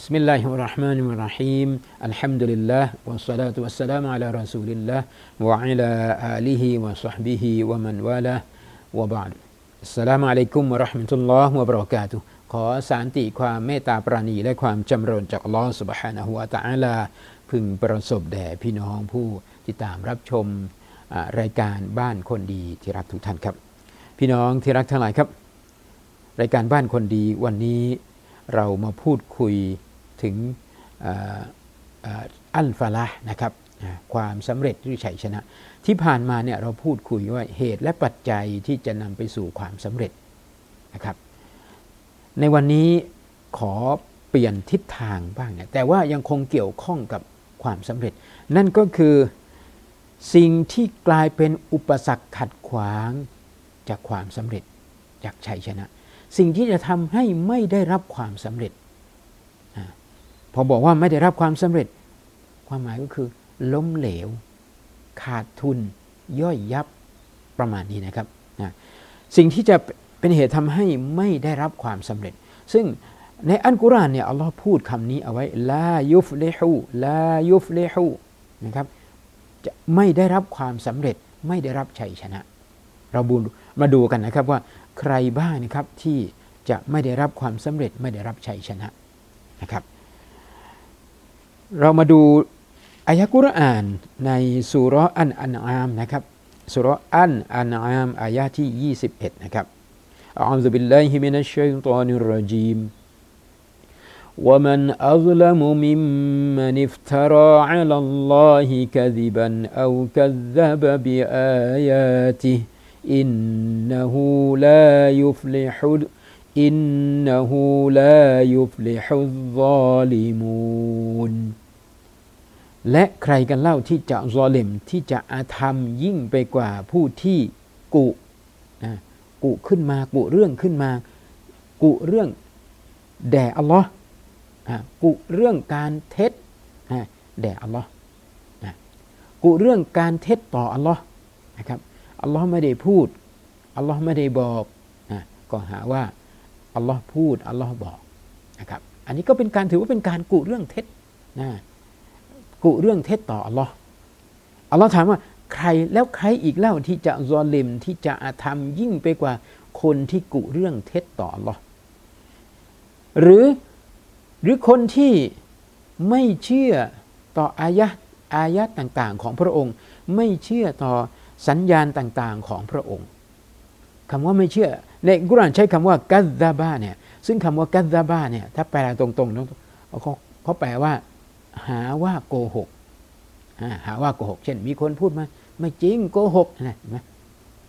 بسم الله الرحمن الرحيم الحمد لله والصلاة والسلام على رسول الله وعلى آله وصحبه ومن والاه وبعد السلام عليكم ورحمة الله وبركاته ขอสารติความเมตตาปราณีและความจำเริญจากอัลลอฮฺสุบฮานะฮูวะตะอาลา พึงประสบแด่พี่น้องผู้ที่ตามรับชมอ่ารายการบ้านคนดีที่รักทุกท่านครับ พี่น้องที่รักทั้งหลายครับ รายการบ้านคนดีวันนี้เรามาพูดคุย ถึงอัลฟาละนะครับความสำเร็จหรือชัยชนะ ที่ผ่านมาเนี่ยเราพูดคุยว่าเหตุและปัจจัยที่จะนำไปสู่ความสำเร็จนะครับ ในวันนี้ขอเปลี่ยนทิศทางบ้างเนี่ยแต่ว่ายังคงเกี่ยวข้องกับความสำเร็จ นั่นก็คือสิ่งที่กลายเป็นอุปสรรคขัดขวางจากความสำเร็จจากชัยชนะ สิ่งที่จะทำให้ไม่ได้รับความสำเร็จ พอบอกว่าไม่ได้รับความสำเร็จ ความหมายก็คือ ล้มเหลว ขาดทุน ย่อยยับประมาณนี้นะครับนะสิ่งที่จะเป็นเหตุทำให้ไม่ได้รับความสำเร็จ ซึ่งในอัลกุรอานเนี่ยอัลลอฮ์พูดคำนี้เอาไว้ลายุฟเลิฮูลายุฟเลิฮูนะครับจะไม่ได้รับความสำเร็จไม่ได้รับชัยชนะ เราบูมาดูกันนะครับว่าใครบ้างนะครับที่จะไม่ได้รับความสำเร็จไม่ได้รับชัยชนะนะครับ เรามาดูอายะกุรอานในสุเราะห์อันอันอามนะครับสุเราะห์อันอันอามอายะที่ 21 นะครับอัลลอฮฺบิลลาฮิมินัชชัยฏอนิรรจีม ومن أظلم ممن افترى على الله كذبا أو كذب بآياته إنه لا يفلح إنه لا يفلح الظالمون และใครกันเล่าที่จะซอเลมที่จะอาธรรมยิ่งไปกว่าผู้ที่กุนะกุขึ้นมากุเรื่องขึ้นมา กุเรื่องแด่อัลลอฮ์กุเรื่องการเท็จอะแด่อัลลอฮ์กุเรื่องการเท็จต่ออัลลอฮ์นะครับอัลลอฮ์ไม่ได้พูดอัลลอฮ์ไม่ได้บอกอะก็หาว่าอัลลอฮ์พูดอัลลอฮ์บอกนะครับอันนี้ก็เป็นการถือว่าเป็นการกุเรื่องเท็จนะ กุเรื่องเท็จต่ออัลลอฮ์อัลลอฮ์ถามว่าใครแล้วใครอีกเล่าที่จะซอลิมที่จะอาธรรมยิ่งไปกว่าคนที่กุเรื่องเท็จต่ออัลลอฮ์หรือหรือคนที่ไม่เชื่อต่ออายะอายะต่างๆ ของพระองค์ ไม่เชื่อต่อสัญญาณต่างๆของพระองค์คำว่าไม่เชื่อ ในกุรานใช้คำว่ากัซซาบาเนี่ยซึ่งคำว่ากัซซาบาเนี่ยถ้าแปลตรงๆเขาเขาแปลว่า หาว่าโกหกหาว่าโกหก เช่น มีคนพูดมา ไม่จริงโกหกนะ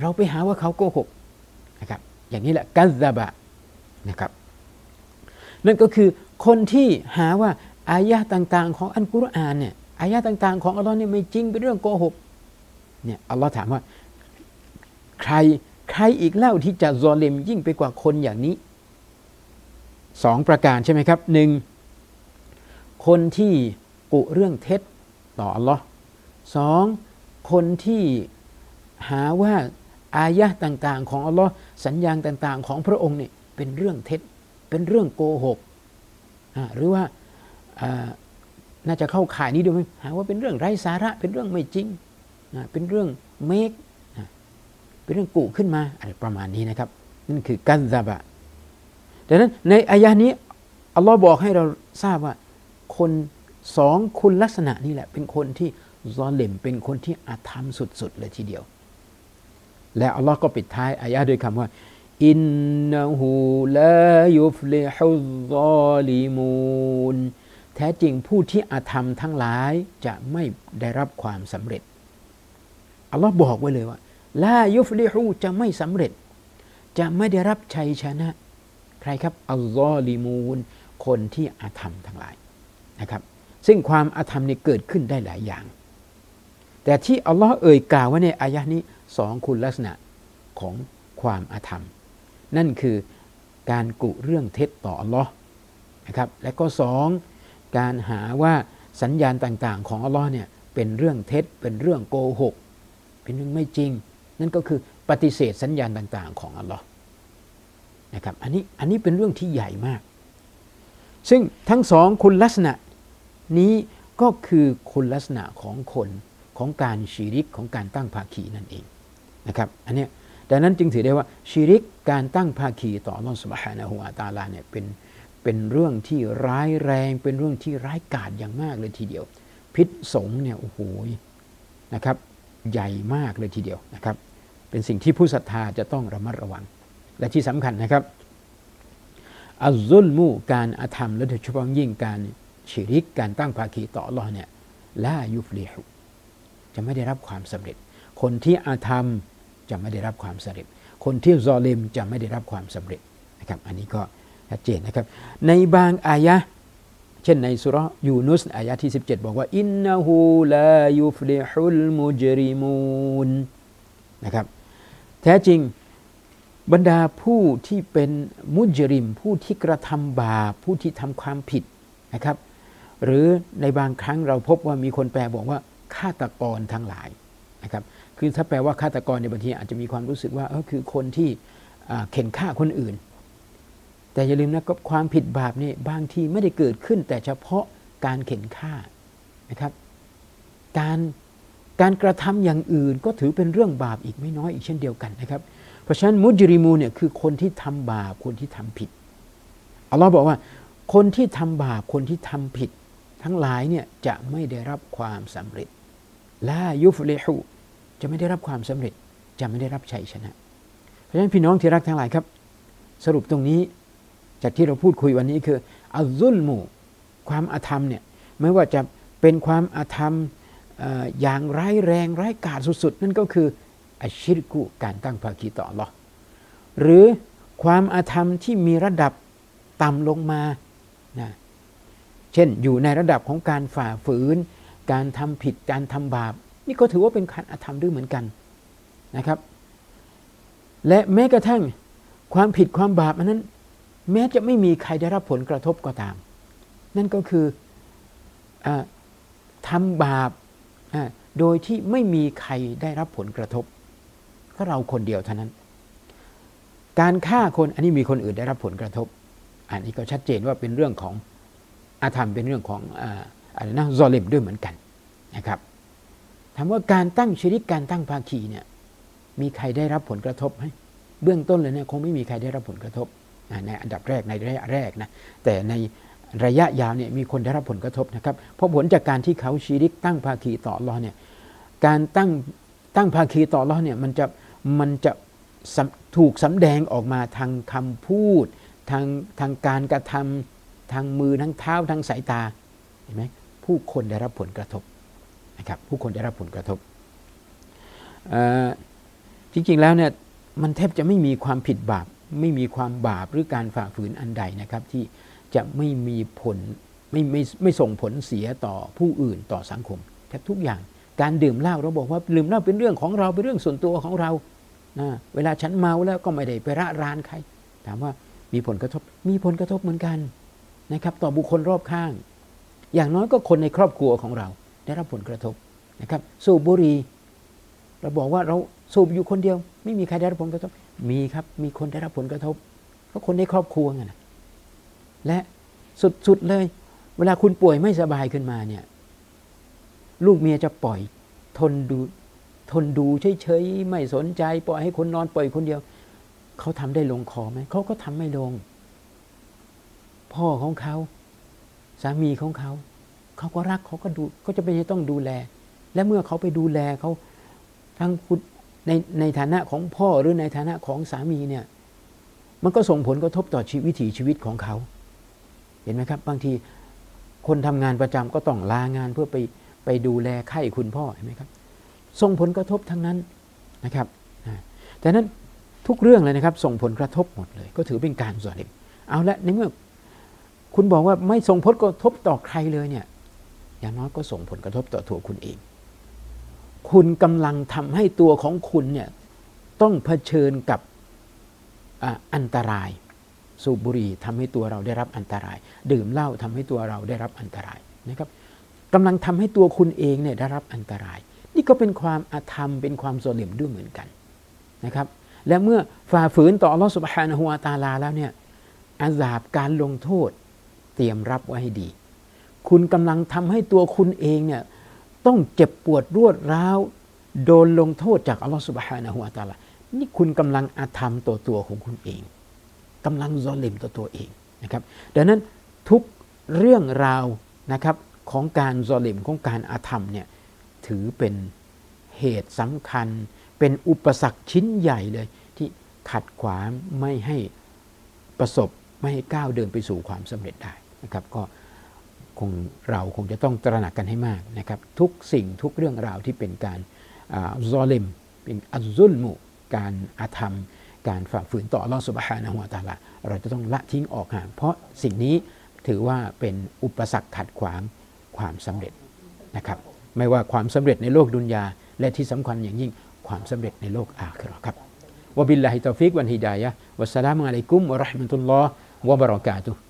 เราไปหาว่าเขาโกหกนะครับ อย่างนี้แหละกัซาบะนะครับ นั่นก็คือคนที่หาว่าอายะต่างๆ ของอันกุรอานเนี่ยอายะต่างๆ ของอัลลอฮ์เนี่ยไม่จริงเป็นเรื่องโกหกเนี่ยอัลลอฮ์ถามว่าใครใครอีกเล่าที่จะซอเลมยิ่งไปกว่าคนอย่างนี้สองประการใช่ไหมครับหนึ่ง คนที่กุเรื่องเท็จต่ออัลลอฮ์สองคนที่หาว่าอายะต่างๆ ของอัลลอฮ์สัญญาณต่างๆ ของพระองค์เนี่ยเป็นเรื่องเท็จ เป็นเรื่องโกหกหรือว่าน่าจะเข้าข่ายนี้ด้วยไหมหาว่าเป็นเรื่องไร้สาระ เป็นเรื่องไม่จริงเป็นเรื่องเมกเป็นเรื่องกุขึ้นมาอะไรประมาณนี้นะครับ นั่นคือกัซซาบะดังนั้นในอายะนี้อัลลอฮ์บอกให้เราทราบว่า คนสองคุณลักษณะนี้แหละ เป็นคนที่ซอเลมเป็นคนที่อาธรรมสุดๆเลยทีเดียว และอัลลอฮ์ก็ปิดท้ายอายะด้วยคำว่าอินนะฮูลายุฟลิฮุซอลิมูนแท้จริงผู้ที่อาธรรมทั้งหลายจะไม่ได้รับความสำเร็จ อัลลอฮ์บอกไว้เลยว่าลายุฟลิฮูจะไม่สำเร็จ จะไม่ได้รับชัยชนะ ใครครับอัลลอฮ์ลิมูนคนที่อาธรรมทั้งหลาย นะครับ ซึ่งความอาธรรมนี่เกิดขึ้นได้หลายอย่าง แต่ที่อัลลอฮ์เอ่ยกล่าวไว้ในอายะนี้สองคุณลักษณะของความอาธรรม นั่นคือการกุเรื่องเท็จต่ออัลลอฮ์นะครับ และก็สองการหาว่าสัญญาณต่างๆ ของอัลลอฮ์เนี่ยเป็นเรื่องเท็จเป็นเรื่องโกหก เป็นเรื่องไม่จริง นั่นก็คือปฏิเสธสัญญาณต่างๆ ของอัลลอฮ์นะครับอันนี้อันนี้เป็นเรื่องที่ใหญ่มาก ซึ่งทั้งสองคุณลักษณะ นี้ก็คือคุณลักษณะของคนของการชีริกของการตั้งภาคีนั่นเองนะครับอันเนี้ยดังนั้นจึงถือได้ว่าชีริกการตั้งภาคีต่ออัลอสุบฮานะฮูวาตาลาเนี่ยเป็นเป็นเรื่องที่ร้ายแรง เป็นเรื่องที่ร้ายกาจอย่างมากเลยทีเดียว พิษสงเนี่ยโอ้โหนะครับใหญ่มากเลยทีเดียวนะครับเป็นสิ่งที่ผู้ศรัทธาจะต้องระมัดระวัง และที่สำคัญนะครับอัลซุลมูการอาธรรมและโดยเฉพาะยิ่งการ ชิริกการตั้งภาคีต่ออัลลอเนี่ยลายุฟลิฮุจะไม่ได้รับความสำเร็จ คนที่อาธรรมจะไม่ได้รับความสำเร็จ คนที่ซอเลมจะไม่ได้รับความสำเร็จนะครับ อันนี้ก็ชัดเจนนะครับ ในบางอายะเช่นในสุรยูนุสอายะที่ 17 บอกว่าอินนาหูลายุฟลิฮุลมุจริมูนนะครับแท้จริงบรรดาผู้ที่เป็นมุจริม ผู้ที่กระทำบาปผู้ที่ทำความผิดนะครับ หรือในบางครั้งเราพบว่ามีคนแปลบอกว่าฆาตกรทั้งหลายนะครับคือถ้าแปลว่าฆาตกรในบางทีอาจจะมีความรู้สึกว่าเออคือคนที่เข็นฆ่าคนอื่น แต่อย่าลืมนะก็ความผิดบาปนี่บางทีไม่ได้เกิดขึ้น แต่เฉพาะการเข็นฆ่านะครับ การการกระทำอย่างอื่นก็ถือเป็นเรื่องบาปอีกไม่น้อยอีกเช่นเดียวกันนะครับ เพราะฉะนั้นมุจริมูเนี่ยคือคนที่ทำบาปคนที่ทำผิดอัลลอฮ์บอกว่า คนที่ทำบาปคนที่ทำผิด ทั้งหลายเนี่ยจะไม่ได้รับความสำเร็จลายุฟลิฮูจะไม่ได้รับความสำเร็จจะไม่ได้รับชัยชนะ เพราะฉะนั้นพี่น้องที่รักทั้งหลายครับ สรุปตรงนี้จากที่เราพูดคุยวันนี้คืออัลซุลมูความอาธรรมเนี่ยไม่ว่าจะเป็นความอาธรรมอย่างร้ายแรงร้ายกาจสุดๆ นั่นก็คืออัชิรกุการตั้งภาคีต่อหรอหรือความอาธรรมที่มีระดับต่ำลงมานะ เช่น อยู่ในระดับของการฝ่าฝืน การทำผิดการทำบาป นี่ก็ถือว่าเป็นการอาธรรมด้วยเหมือนกันนะครับ และแม้กระทั่งความผิดความบาปอันนั้น แม้จะไม่มีใครได้รับผลกระทบก็ตาม นั่นก็คืออทำบาปโดยที่ไม่มีใครได้รับผลกระทบ ก็เราคนเดียวเท่านั้น การฆ่าคนอันนี้มีคนอื่นได้รับผลกระทบ อันนี้ก็ชัดเจนว่าเป็นเรื่องของ อาธรรมเป็นเรื่องของอะไรนะซอเลมด้วยเหมือนกันนะครับถามว่าการตั้งชีริกการตั้งภาคีเนี่ยมีใครได้รับผลกระทบไหมเบื้องต้นเลยเนี่ยคงไม่มีใครได้รับผลกระทบในอันดับแรกในระยะแรกนะแต่ในระยะยาวเนี่ยมีคนได้รับผลกระทบนะครับเพราะผลจากการที่เขาชีริกตั้งภาคีต่อรอเนี่ยการตั้งตั้งภาคีต่อรอเนี่ยมันจะมันจะถูกสำแดงออกมาทางคำพูด ทางทางการกระทำ ทางมือทั้งเท้าทางสายตาเห็นไหมผู้คนได้รับผลกระทบนะครับผู้คนได้รับผลกระทบจริงๆแล้วเนี่ยมันแทบจะไม่มีความผิดบาป ไม่มีความบาปหรือการฝ่าฝืนอันใดนะครับ ที่จะไม่มีผลไม่ไม่ไม่ส่งผลเสียต่อผู้อื่นต่อสังคมแทบทุกอย่างการดื่มเหล้าเราบอกว่าดื่มเหล้าเป็นเรื่องของเราเป็นเรื่องส่วนตัวของเรานะเวลาฉันเมาแล้วก็ไม่ได้ไประรานใคร ถามว่ามีผลกระทบมีผลกระทบเหมือนกัน นะครับต่อบุคคลรอบข้าง อย่างน้อยก็คนในครอบครัวของเราได้รับผลกระทบนะครับ สูบบุหรี่เราบอกว่าเราสูบอยู่คนเดียว ไม่มีใครได้รับผลกระทบ มีครับมีคนได้รับผลกระทบก็คนในครอบครัวไงนะและสุดๆเลย เวลาคุณป่วยไม่สบายขึ้นมาเนี่ยลูกเมียจะปล่อยทนดูทนดูเฉยๆไม่สนใจ ปล่อยให้คนนอนปล่อยคนเดียว เขาทำได้ลงคอไหมเขาก็ทำไม่ลง พ่อของเขา สามีของเขา เขาก็รักเขาก็ดูก็จะเป็นต้องดูแล และเมื่อเขาไปดูแลเขาทั้งคุณในในฐานะของพ่อหรือในฐานะของสามีเนี่ย มันก็ส่งผลกระทบต่อชีวิตชีวิตของเขา เห็นไหมครับ บางทีคนทำงานประจำก็ต้องลางานเพื่อไปไปดูแลไข้คุณพ่อเห็นไหมครับ ส่งผลกระทบทั้งนั้นนะครับแต่นั้นทุกเรื่องเลยนะครับ ส่งผลกระทบหมดเลย ก็ถือเป็นการส่วนหนึ่งเอาละในเมื่อ คุณบอกว่าไม่ส่งผลกระทบต่อใครเลยเนี่ย อย่างน้อยก็ส่งผลกระทบต่อตัวคุณเอง คุณกำลังทำให้ตัวของคุณเนี่ยต้องเผชิญกับอันตราย สูบบุหรี่ทำให้ตัวเราได้รับอันตราย ดื่มเหล้าทำให้ตัวเราได้รับอันตรายนะครับกำลังทำให้ตัวคุณเองเนี่ยได้รับอันตราย นี่ก็เป็นความอาธรรมเป็นความโซเลมด้วยเหมือนกันนะครับ และเมื่อฝ่าฝืนต่ออัลลอฮฺสุบฮานะฮูวาตาลาแล้วเนี่ยอาซาบการลงโทษ เตรียมรับไว้ให้ดี คุณกำลังทำให้ตัวคุณเองเนี่ยต้องเจ็บปวดรวดร้าว โดนลงโทษจากอัลลอฮฺสุบฮานะฮุวาตาลานี่คุณกำลังอาธรรมตัวตัวของคุณเองกำลังซอลิมตัวตัวเองนะครับดังนั้นทุกเรื่องราวนะครับของการซอลิมของการอาธรรมเนี่ยถือเป็นเหตุสำคัญ เป็นอุปสรรคชิ้นใหญ่เลย ที่ขัดขวางไม่ให้ประสบไม่ให้ก้าวเดินไปสู่ความสำเร็จได้ นะครับก็คงเราคงจะต้องตระหนักกันให้มากนะครับทุกสิ่งทุกเรื่องราวที่เป็นการซอลิมเป็นอัลซุลมุการอาธรรม การฝ่าฝืนต่ออัลอสุบฮานะฮุวาตาลาเราจะต้องละทิ้งออกห่างเพราะสิ่งนี้ถือว่าเป็นอุปสรรคขัดขวางความสำเร็จนะครับไม่ว่าความสำเร็จในโลกดุนยา และที่สำคัญอย่างยิ่งความสำเร็จในโลกอาคิเราครับวบิลลาฮิตอฟิกวันฮิดายะวัสสลามุอะลัยกุมวะเราะห์มะตุลลอฮ์วะบะเราะกาตุฮ์